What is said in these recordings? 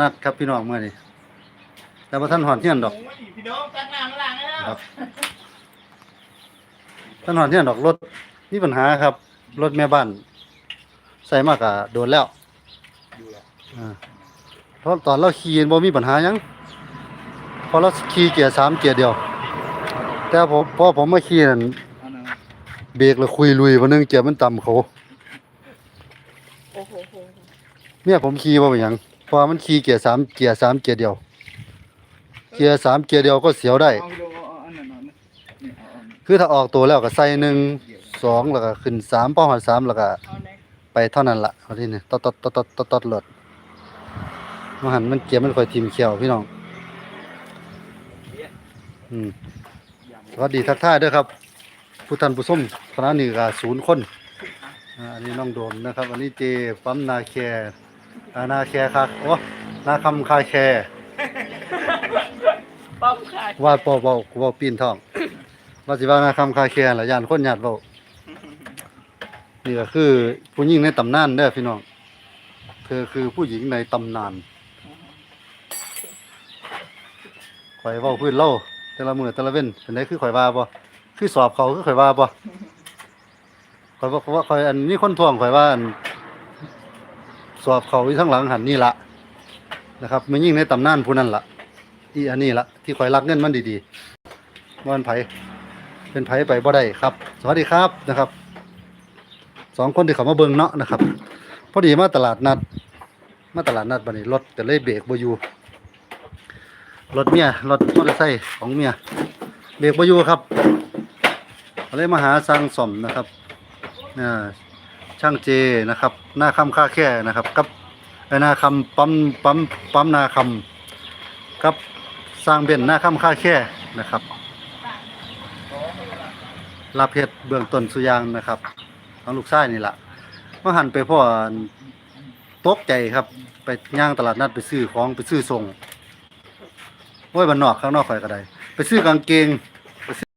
นัดครับพี่น้องเมื่อนี้แต่ว่าท่านหอนเที่ยนดอกโอ้ยพี่น้องตักน้ำมาล้างแล้วครับ ท่านหอนเที่ยนดอกรถมีปัญหาครับ รถแม่บ้าน ใส่มากอะโดนแล้วดูแล้วอ่าเพราะตอนเราขี่บ่มีปัญหาหยังเพอเราขี่เกียร์สามเกียร์เดียว แต่ผมพอผมมาขี่นั่นเอาหน่อยเบรกแล้วคุยลุยวันนึงเกียร์มันต่ำเขาโอ้โหโหเนี่ยผมขี่บ่เป็นหยังเพราะว่ามันขี่เกียร์สามเกียร์สามเกียร์เดียว เกียร์สามเกียร์เดียวก็เสียวได้ เอาดูเอาอันนั้นเอาอันนั้นนี่เอาอันนี้คือถ้าออกตัวแล้วก็ใส่หนึ่งสองแล้วก็ขึ้นสามป้องหัดสามแล้วก็ เอาไหนไปเท่านั้นละเอาที่นี่ตอดตอดตอดตอดตอดตอดรถมาหันมันเกียร์มันค่อยทิมเขียวพี่น้องอืมสวัสดีทักทายด้วยครับ ผู้ท่านผู้ชมคณะนี้ก็ศูนย์คนอ่าอันนี้น้องโดมนะครับ อันนี้เจปั๊มนาแคร์ อ่านาแคร์ครับโอ้นาคำคาแคร์ป้อมขาดว่าปอเบาเบาปีนท้อง ว่าสิว่านาคำคาแคร์ละยานคนหยาดเบานี่ก็คือผู้หญิงในตำนานเด้อพี่น้อง เธอคือผู้หญิงในตำนานข่อยเว้าพื้นเล่าแต่ละมือแต่ละเว้นเป็นไดคือข่อยว่าบ่คือสอบเขาคือข่อยว่าบ่ข่อยบอกว่าข่อยอันนี้คนทวงข่อยว่าอัน สอบเขาอยู่ทั้งหลังหันนี่ละนะครับมันยิ่งในตำนานผู้นั้นละอีอันนี้ละที่ข่อยรักเงินมันดีๆว่ามันไผเป็นไผไปบ่ได้ครับ สวัสดีครับนะครับสองคนที่เขามาเบิงเนาะนะครับ พอดีมาตลาดนัด มาตลาดนัดบัดนี้รถก็เลยเบรกบอยู่รถเมียรถมอเตอร์ไซค์ของเมียเบรกบอยู่ครับเลยมาหาสร้างซ่อมนะครับอ่า ช่างเจนะครับ หน้าคำค่าแค่นะครับกับเอ่อหน้าคำปั๊มปั๊มปั๊มนาคำกับสร้างเบนหน้าคำค่าแค่นะครับรับเฮ็ดเบื้องต้นสุยางนะครับของลูกชายนี่แหละมาหันไปพ่อตกใจครับ ไปย่างตลาดนัดไปซื้อของไปซื้อส่งโอ้ยบ้านนอกข้างนอกข่อยก็ได้ไปซื้อกางเกงไปซื้อ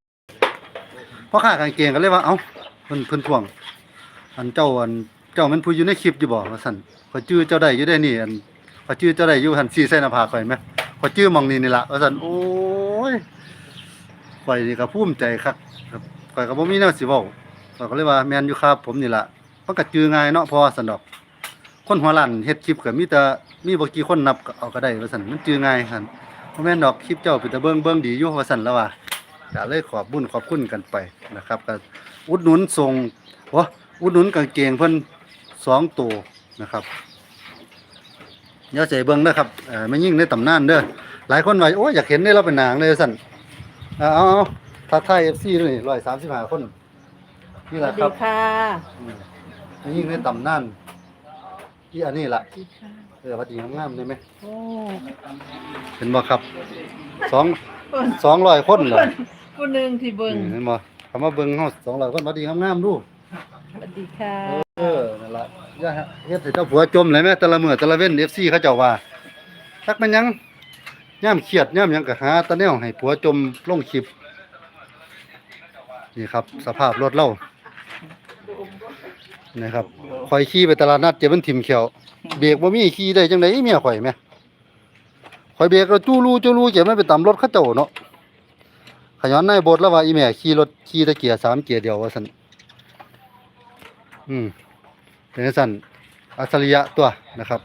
พ่อค้ากางเกงก็เลยว่าเอ้าเพิ่นเพิ่นทวง อันเจ้าอันเจ้ามันผู้อยู่ในคลิปอยู่บ่ว่าซั่นขอยจื้อเจ้าได้อยู่ได้นี่อันขอยจื้อเจ้าได้อยู่หันซี่ใส่หน้าผากข่อยไหมขอยจื้อมองนี่นี่ละว่าซั่นโอ้ยข่อยนี่ก็ภูมิใจคักครับข่อยก็บ่มีแนวสิเว้าข่อยก็เลยว่าแม่นอยู่ครับ ผมนี่ละมันก็จื้อง่ายเนาะพอซั่นดอก คนหัวล้านเฮ็ดคลิปก็มีแต่มีบ่กี่คนนับก็เอาก็ได้ว่าซั่นมันจือง่ายคั่นบ่แม่นดอกคลิปเจ้าเป็นตาเบิ่งเบิ่งดีอยู่ว่าซั่นแล้วว่าก็เลยขอบบุญขอบคุณกันไปนะครับก็อุดหนุนส่งโอ้ อุดหนุนกางเกงเพิ่นสองตัวนะครับอย่าใจเบิ่งเด้อครับเอ่อไม่ยิ่งในตำนานเด้อหลายคนว่าโอ้ยอยากเห็นได้เราเป็นนางเลยว่าซั่นเอาเอาเอาทักทาย FC ด้วยนี่135คนนี่สแหวัละสคดีรับค่ะอืมไม่ยิ่งในตำนานที่อันนี้ล่ะสวัสดีค่ะเออวัดดีงามๆได้ไหมโอ้เห็นบ่ครับสองสองร้อยคนเหรอผู้หนึ่งที่เบิ่ง อืมเห็นบ่คำว่าเบิ่งเฮาสองร้อยคนวัดดีงามๆดู สวัสดีค่ะเออนั่นละอย่าเฮ็ดให้เจ้าผัวจมเลยแม่แต่ละมื้อแต่ละเว้น FC เขาเจ้าว่าจักมันยังย่ามเครียดย่ามหยังก็หาตะแนวให้ผัวจมลงคลิปนี่ครับ สภาพรถเรานะครับข่อยขี่ไปตลาดนัดเจ็บมันถิ่มเขียวเบรกบ่มีขี่ได้จังได๋เมียข่อยแม่ข่อยเบรกแล้วจู้รูจู้รูเจ็บมันไปตามรถเขาเจ้าเนาะขย้อนนายบทแล้วว่าอีแม่ขี่รถขี่ตะเกียร์สามเกียร์เดียวว่าซั่น อืมเป็นจันอัจฉริยะตัวนะครับ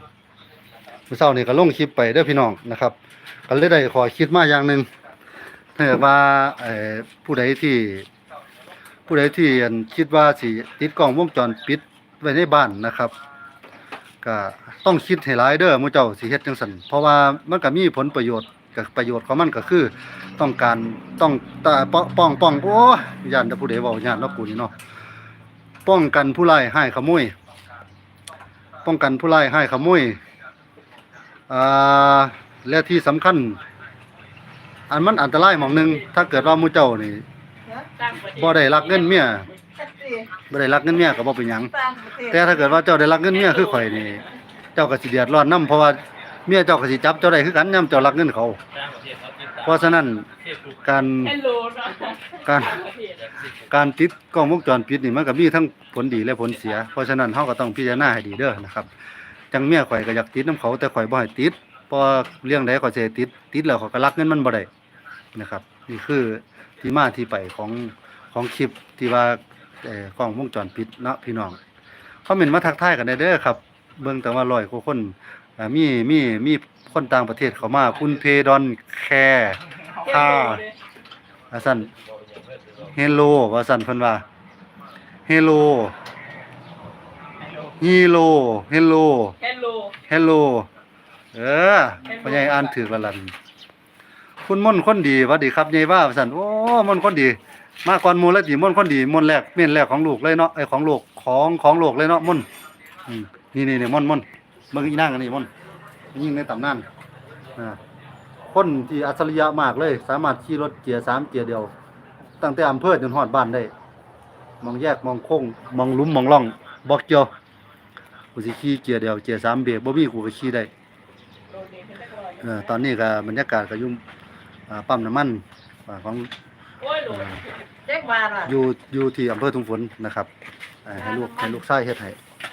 มื้อเช้านี่ก็ลงคลิปไปเด้อพี่น้องนะครับก็เลยได้ขอคิดมาอย่างหนึ่งถ้าว่าผู้ใดที่ ผู้ใดที่อันคิดว่าสิติดกล้องวงจรปิดไว้ในบ้านนะครับก็ต้องคิดให้หลายเด้อมูเจ้าสิเฮ็ดจังซั่นเพราะว่ามันก็มีผลประโยชน์กับประโยชน์ของมันก็คือ ต้องการต้องตาป้องป้องป้องโอ้ยย่านแต่ผู้ใดเว้าย่านเนาะกูนี่เนาะ ป้องกันผู้ร้ายให้ขโมยป้องกันผู้ร้ายให้ขโมยอ่าและที่สำคัญ อันมันอันตรายหมองหนึงถ้าเกิดว่าหมูเจ้านี่บ่ได้รักเงินเมียบ่ได้รักเงินเมียก็บ่เป็นหยังแต่ถ้าเกิดว่าเจ้าได้รักเงินเมียคือข่อยนี่เจ้าก็สิเดือดร้อนนํเพราะว่าเมียเจ้าก็สิจับเจ้าได้คือกันยามเจ้ารักเงินเขาเเพราะฉะนั้นการการการติดกล้องวงจรปิดนี่มันก็มีทั้งผลดีและผลเสีย เพราะฉะนั้นเฮาก็ต้องพิจารณาให้ดีเด้อนะครับจังเมียข่อยก็อยากติดนํเขาแต่ข่อยบ่ให้ติดเพราะเรื่องใดข่อยสิให้ติดติดแล้วข่อยก็รักเงินมันบ่ได้นะครับ นี่คือที่มาที่ไปของของคลิปที่ว่าเอ่อกล้องวงจรปิดเนาะพี่น้องคอมเมนต์มาทักทายกันได้เด้อครับ เบิ่งแต่ว่าร้อยกว่าคน มีมีมีคนต่างประเทศเข้ามา คุณเพดอนแคร์ค่าว่าซั่นเฮลโลว่าซั่นเพิ่นว่าเฮลโลฮีโลเฮลโลเฮลโลเฮลโลเออพ่อใหญ่อ่านถือและลันคุณมนต์คนดีหวัดดีครับใหญ่ว่าสันโอ้มนต์คนดี มาก่อนหมูแล้วดีมนต์คนดีมนต์แรกเม่นแรกของลูกเลยเนาะไอ้ของลูกของของโลกเลยเนาะมนต์อืมนี่นี่นี่มนต์มน เบิ่งอีนางอันนี้มนยิ่งในตำนานอ่าคนที่อัจฉริยะมากเลย สามารถขี่รถเกียร์สามเกียร์เดียว ตั้งแต่อำเภอจนฮอดบ้านได้ มองแยกมองโค้งมองลุมมองร่องบ่เกียวกูสิขี่เกียร์เดียวเกียร์สามเบรกบ่มีกูก็ขี่ได้เออตอนนี้ก็บรรยากาศก็ยุ่อ่าปั๊มน้ำมันของอยู่อยู่ที่อำเภอทุ่งฝนนะครับให้ลูกให้ลูกชายเฮ็ดให้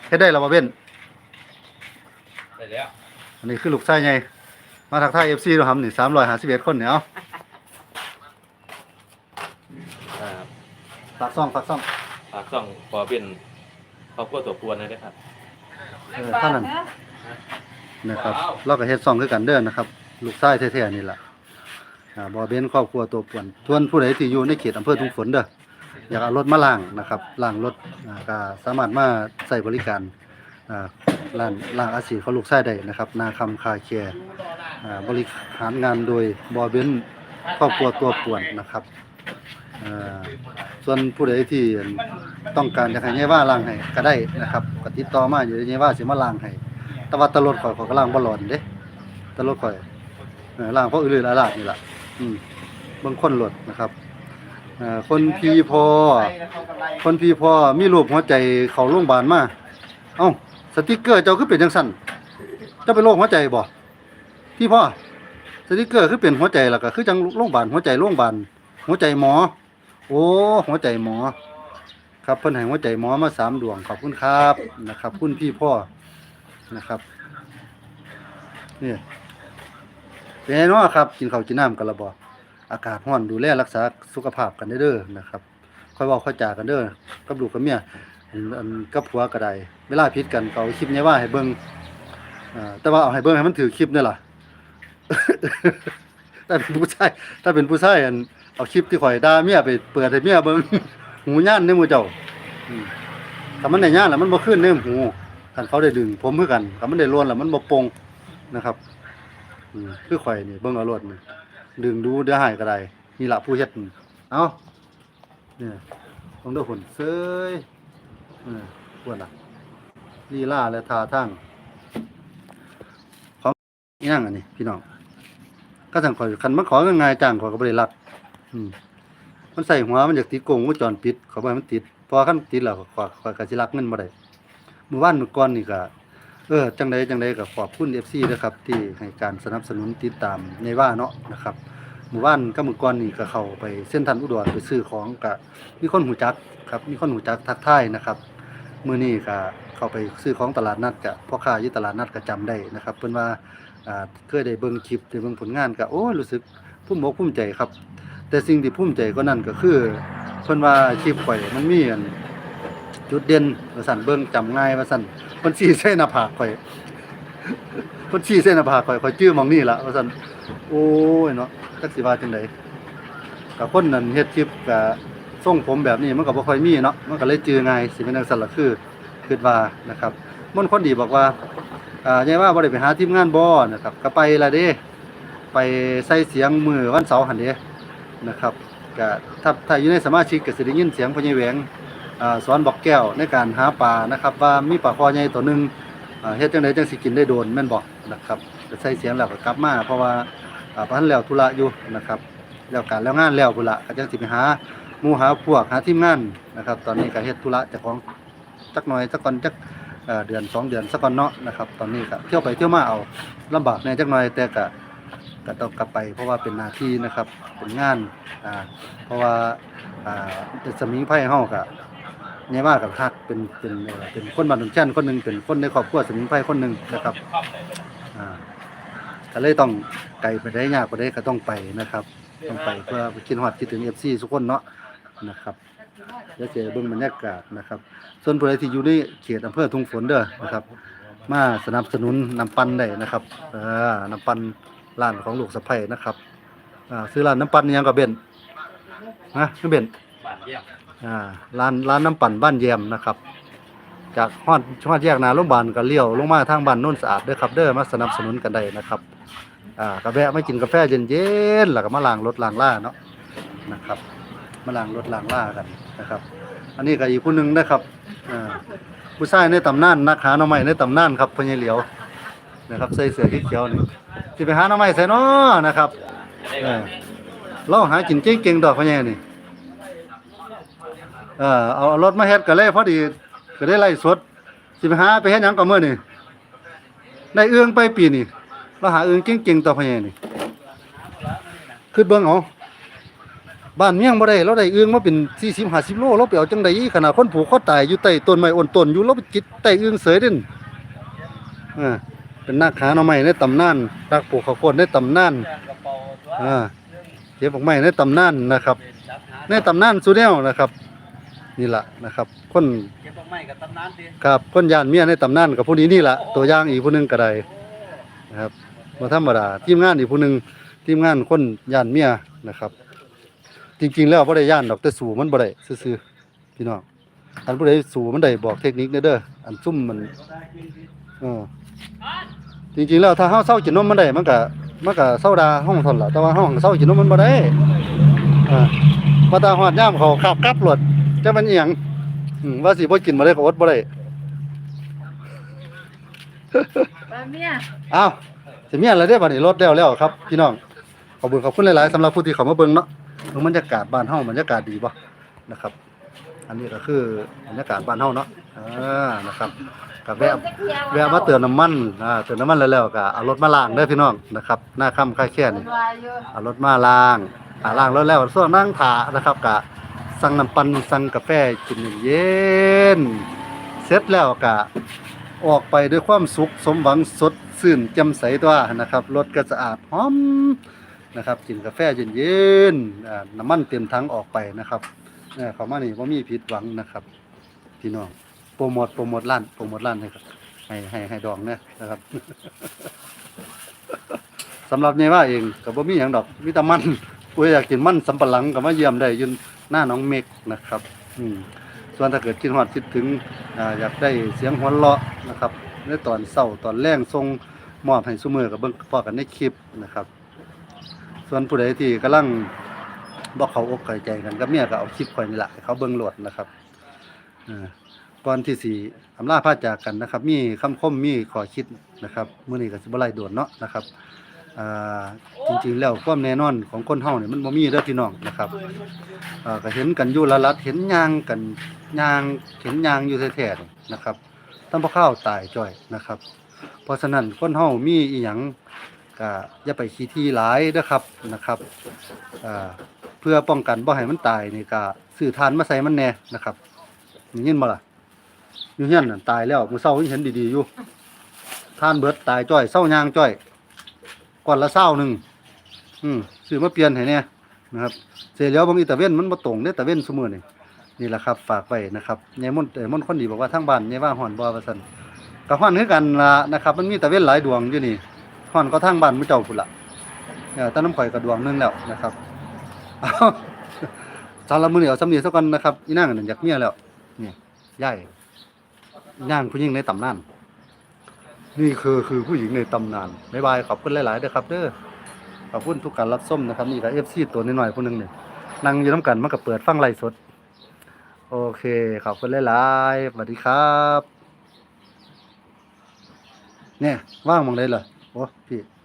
เฮ็ดได้แล้วบ่เว้น ได้แล้วอันนี้คือลูกชายใหญ่มาทักทาย FC ด้วยครับนี่351คนเนี่ยเอาฝากซ่องฝากซ่องฝากส่องขอเป็นครอบครัวตัวปวนเลยนะครับ เออเท่านั้นนะครับเราก็เฮ็ดซ่องคือกันเด้อนะครับ ลูกชายแท้ๆนี่ล่ะอ่าบ่เบ้นครอบครัวตัวป่วนทวนผู้ใดที่อยู่ในเขตอำเภอทุ่งฝนเด้ออยากเอารถมาล้างนะครับล้างรถอ่าก็สามารถมาใช้บริการอ่า ร้านร้านอาชีพเขาลูกไส้ได้นะครับ นาคำคาแคร์บริหารงานโดยบอเบนครอบครัวตัวป่วนนะครับส่วนผู้ใดที่ต้องการจะให้เยว่าล้างให้ก็ได้นะครับกติดต่อมาอยู่ในเยว่าสิมาล้างให้แต่ว่าตลดข่อยขอก็ล้างบ่หลอนเด้ตลดข่อยล้างเพราะอื่นๆหลายๆนี่แหละอืมบางคนหลดนะครับคนพีพอ คนพีพอมีรูปหัวใจเขาโรงพยาบาลมา เอ้า สติกเกอร์เจ้าคือเป็นจังซั่นเจ้าเป็นโรคหัวใจบ่พี่พ่อสติกเกอร์คือเป็นหัวใจล้วก็คือจังโรงพยาบาลหัวใจโรงพยาบาลหัวใจหมอ โอ้หัวใจหมอ ครับเพิ่นให้หัวใจหมอมาสามดวงขอบคุณครับนะครับ คุณพี่พ่อนะครับนี่เป็นไงเนาะครับ กินข้าวกินน้ำกันละบ่อากาศร้อนดูแลรักษาสุขภาพกันเด้อนะครับ ค่อยเว้าค่อยจากันเด้อกับลูกกับเมีย อันกับผัวก็ได้เวลาผิดกันก็เอาคลิปนี้ว่าให้เบิ่งอ่าแต่ว่าเอาให้เบิ่งให้มันถือคลิปนี่ล่ะ ถ้าเป็นผู้ชายถ้าเป็นผู้ชายอันเอาคลิปที่ข่อยด่าเมียไปเปิดให้เมียเบิ่ง หูย่านในหมู่เจ้าอืมถ้ามันได้ย่านแล้วมันบ่ขึ้นในหูคันเขาได้ดึง ผมคือกันถ้ามันได้ล้วนแล้วมันบ่ปงนะครับอืมคือข่อยนี่เบิ่งเอารวดนี่ดึงดูเดี๋ยวหายก็ได้นี่ล่ะผู้เฮ็ดนี่เอ้าเนี่ยผมดูหุ่นเซย เออควรล่ะลีลาและท่าทางของอีนั่งอันนี้พี่น้องก็สั่งขอยคันมาขอเงินง่ายจ้างขอยก็บ่ได้รับอืมมันใส่หัวมันอยากติดกงวงจรปิดเขาบ่ให้มันติดพอคันติดแล้วก็ขอขอยก็สิรับเงินบ่ได้เมื่อวานเมื่อก่อนนี่ก็เออจังใดจังใดก็ขอบคุณ FC นะครับ ที่ให้การสนับสนุนติดตามในว่าเนาะนะครับเมื่อวานก็มือก่อนนี่ก็เข้าไปเส้นทันอุดรไปซื้อของก็มีคนหูจักครับ มีคนหูจักทักทายนะครับ มื้อนี้ก็เข้าไปซื้อของตลาดนัดกับพ่อค้าอยู่ตลาดนัดก็จำได้นะครับ เพิ่นว่าอ่าเคยได้เบิ่งคลิปได้เบิ่งผลงานก็โอ้รู้สึกภูมิอกภูมิใจครับ แต่สิ่งที่ภูมิใจกว่านั้นก็คือเพิ่นว่าคลิปข่อยมันมีอันจุดเด่นว่าซั่นเบิ่งจำง่ายว่าซั่นเพิ่นชี้ใส่หน้าผากข่อยเพิ่นชี้ใส่หน้าผากข่อยข่อยชื่อมองนี่ล่ะว่าซั่นโอ้ยเนาะจักสิว่าจังไดกับคนนั้นเฮ็ดคลิปก็ ทรงผมแบบนี้มันก็บ่ค่อยมีเนาะมันก็เลยจือง่ายสิเป็นจังซั่นล่ะคือคิดว่านะครับมนคนดีบอกว่าอ่ายายว่าบ่ได้ไปหาทีมงานบ่นะครับ ก็ไปละเด้ ไปใส่เสียงมือวันเสาร์หั่นเด้นะครับก็ถ้าถ้าอยู่ในสมาชิกก็สิได้ยินเสียงพ่อใหญ่แหวงอ่าสอนบอกแก้วในการหาปลานะครับ ว่ามีปลาคอใหญ่ตัวหนึงอ่าเฮ็ดจังไดจังสิกินได้โดนแม่นบ่นะครับก็ใส่เสียงแล้วก็กลับมาเพราะว่าอ่าพันแล้วธุระอยู่นะครับแล้วการแล้วงานแล้วพุ่นละก็จังสิไปหา หมูหาพวกหาทีมงานนะครับ ตอนนี้ก็เฮ็ดธุระเจ้าของจักหน่อยสักก่อนจักเอ่อเดือนสองเดือนสักก่อนเนาะนะครับ ตอนนี้ก็เที่ยวไปเที่ยวมาเอาลำบากในจักหน่อยแต่ก็ก็ต้องกลับไป เพราะว่าเป็นหน้าที่นะครับเป็นงานอ่าเพราะว่าอ่าเป็นสมิงไพ่เฮาก็เนี่ยว่ากับคักเป็นเป็นเอ่อเป็นคนบ้านดงแช่นคนหนึงเป็นคนในครอบครัวสมิงไพ่คนหนึงนะครับอ่าก็เลยต้องไกลไปได้ยากไปได้ก็ต้องไปนะครับ ต้องไปเพื่อไปคิดฮอดคิดถึง FC ทุกคนเนาะ นะครับเดี๋ยวจะเบิ่งบรรยากาศนะครับ ส่วนผู้ใดที่อยู่ในเขตอำเภอทุ่งฝนเด้อนะครับ มาสนับสนุนน้ำปั่นได้นะครับน้ำปั่นร้านของลูกสะใภ้นะครับอ่าซื้อร้านน้ำปั่นอิหยังก็เบนนะคือเบนบาดเยี่ยมอ่าร้านร้านน้ำปั่นบ้านแยมนะครับ จากฮอดฮอดแยกนาโรงพยาบาลก็เลี้ยวลงมาทางบ้านโน้นสะอาดเด้อครับเด้อมาสนับสนุนกันได้นะครับอ่ากาแฟมากินกาแฟเย็นๆแล้วก็มาล้างรถล้างล่าเนาะนะครับ มาล้างรถล้างล่ากันนะครับ อันนี้ก็อีกผู้หนึงนะครับอ่าผู้ชายในตำนานนักหาหน่อไม้ในตำนานครับพญเหลียวนะครับใส่เสื้อเขียวนี่สิไปหาหน่อไม้ใส่นาะนะครับเออเราหากินเก่งๆดอกพญนี่เออเอาเอารถมาเฮ็ดก็เลยพอดีก็ได้ไล่สดสิไปหาไปเฮ็ดหยังก่อนมื้อนี่ได้เอื้องไปปีนี่เราหาเอื้องเก่งๆต่อพะแยนี่คือเบิ่งเอา บ้านเมียงบ่ได้เราได้เอื้องมาเป็น40 50โลเราไปเอาจังได๋ขนาดคนผูกคอตายอยู่ใต้ต้นไม้อ้นต้นอยู่เราไปจิตใต้เอื้องเสยเด่นเออเป็นนักหาหน่อไม้ในตำนานนักปลูกข้าวโพดในตำนานอ่าเก็บดอกไม้ในตำนานนะครับ ในตำนานสุแนวนะครับ นี่ล่ะนะครับ คนเก็บดอกไม้กับตำนานดิครับคนย่านเมียในตำนานกับผู้นี้นี่ล่ะตัวอย่างอีกผู้หนึงก็ได้นะครับบ่ธรรมดาทีมงานอีกผู้หนึงทีมงานคนย่านเมียนะครับ จริง ๆ แล้วบ่ได้ย่านดอกแต่สู่มันบ่ได้ซื่อๆพี่น้องอันผู้ใดสู่มันได้บอกเทคนิคเด้อเด้ออันซุ่มมันเออจริงๆแล้วถ้าเฮาเซากินนมมันได้มันก็มันก็เซาดาห้องทนล่ะแต่ว่าเฮาเซากินนมมันบ่ได้อ่าว่าตาฮอดยามเขาขับกลับรถจักมันอีหยังอืมว่าสิบ่กินบ่ได้ก็อดบ่ได้บ้าเมียอ้าวสิเมียนแล้วเด้อบัดนี้รถแล้วแล้วครับพี่น้องขอบคุณขอบคุณหลายๆสำหรับผู้ที่เข้ามาเบิ่งเนาะเบิ่งบรรยากาศบ้านเฮาบรรยากาศดีบ่นะครับ อันนี้ก็คือบรรยากาศบ้านเฮาเนาะอ่านะครับก็แวะแวะมาเติมน้ำมันอ่าเติมน้ำมันแล้วแล้วก็เอารถมาล้างเด้อพี่น้องนะครับ หน้าค่ำค่าแค่นี่เอารถมาล้างอ่าล้างรถแล้วส่วนนั่งถานะครับกะสั่งน้ำปั่นสั่งกาแฟกินเย็นเสร็จแล้วกะออกไปด้วยความสุขสมหวังสดชื่นแจ่มใสตัวนะครับรถก็สะอาดหอม นะครับกินกาแฟเย็นๆน้ำมันเต็มถังออกไปนะครับเนี่ยเขามานี่ว่ามีผิดหวังนะครับพี่น้องโปรโมทโปรโมทร้านโปรโมทร้านให้ครับให้ให้ให้ดองเนี่ยนะครับสำหรับยายว่าเองก็บ่มีหยังดอกมีแต่มันผู้อยากกินมันสำปะหลังก็มาเยี่ยมได้ยืนหน้าน้องเมกนะครับ อืมส่วนถ้าเกิดคิดฮอดคิดถึงออยากได้เสียงหัวเราะนะครับในตอนเช้าตอนแรงส่งมอบให้ซุมือก็เบิ่งพอกันในคลิปนะครับ ส่วนผู้ใดที่กำลังบ่เขาอกเข้าใจกันกับเมียก็เอาคลิปข่อยนี่ล่ะเขาเบิ่งโหลดนะครับอก่อนที่สิอำลาพาจากกันนะครับ มีคำคมมีขอคิดนะครับเมื้อนี้ก็สิบไล่โดวนเนาะนะครับจริงๆแล้วความแน่นอนของคนเฮาเนี่ยมันบ่มีเด้อพี่น้องนะครับก็เห็นกันอยู่ละลัดเห็นยางกันยางเห็นยางอยู่แท้ๆนะครับต้องบ่เข้าวตายจ้อยนะครับ เพราะฉะนั้นคนเฮามีอีหยัง ก็อย่าไปขี้ที่หลายเด้อครับนะครับเพื่อป้องกันบ่ให้มันตายนี่ก็ซื้อทานมาใส่มันแน่นะครับยินบ่ล่ะอยู่เฮียนน่ะตายแล้วมือเช้ายังเห็นดีๆอยู่ทานเบิดตายจ้อยเศร้ายางจ้อยก่อนละเศร้าหนึ่งอืมซื้อมาเปลี่ยนให้เนี่ยนะครับเสียแล้วบางอีตะเว้นมันบ่ตรงเด้อตะเว้นซุมื้อนี่นี่แหละครับฝากไว้นะครับยายมนต์เอ้ยมนต์คนดีบอกว่าทางบ้านยายว่าฮ้อนบ่ว่าซั่นก็ฮ้อนคือกันละนะครับ มันมีตะเว้นหลายดวงอยู่นี่ ฮ้อนก็ทางบ้านมื้อเจ้าพุ่นละเออแต่น้ำข่อยก็ดวงนึงแล้วนะครับเอารมื้อนี้เอาสำนีซะก่อนนะครับอีนางนั่นอยากเมียแล้วนี่ยายย่างผู้หญิงในตำนาน นี่คือคือผู้หญิงในตำนานบ๊ายบายขอบคุณหลายๆเด้อครับเด้อขอบคุณทุกการรับส้มนะครับนี่ก็เอฟซีตัวน้อยๆผู้หนึ่งเนี่ยนั่งอยู่น้ำกันมันก็เปิดฟังไลฟ์สด โอเคขอบคุณหลายๆสวัสดีครับ เนี่ยว่างมองเลย Orp.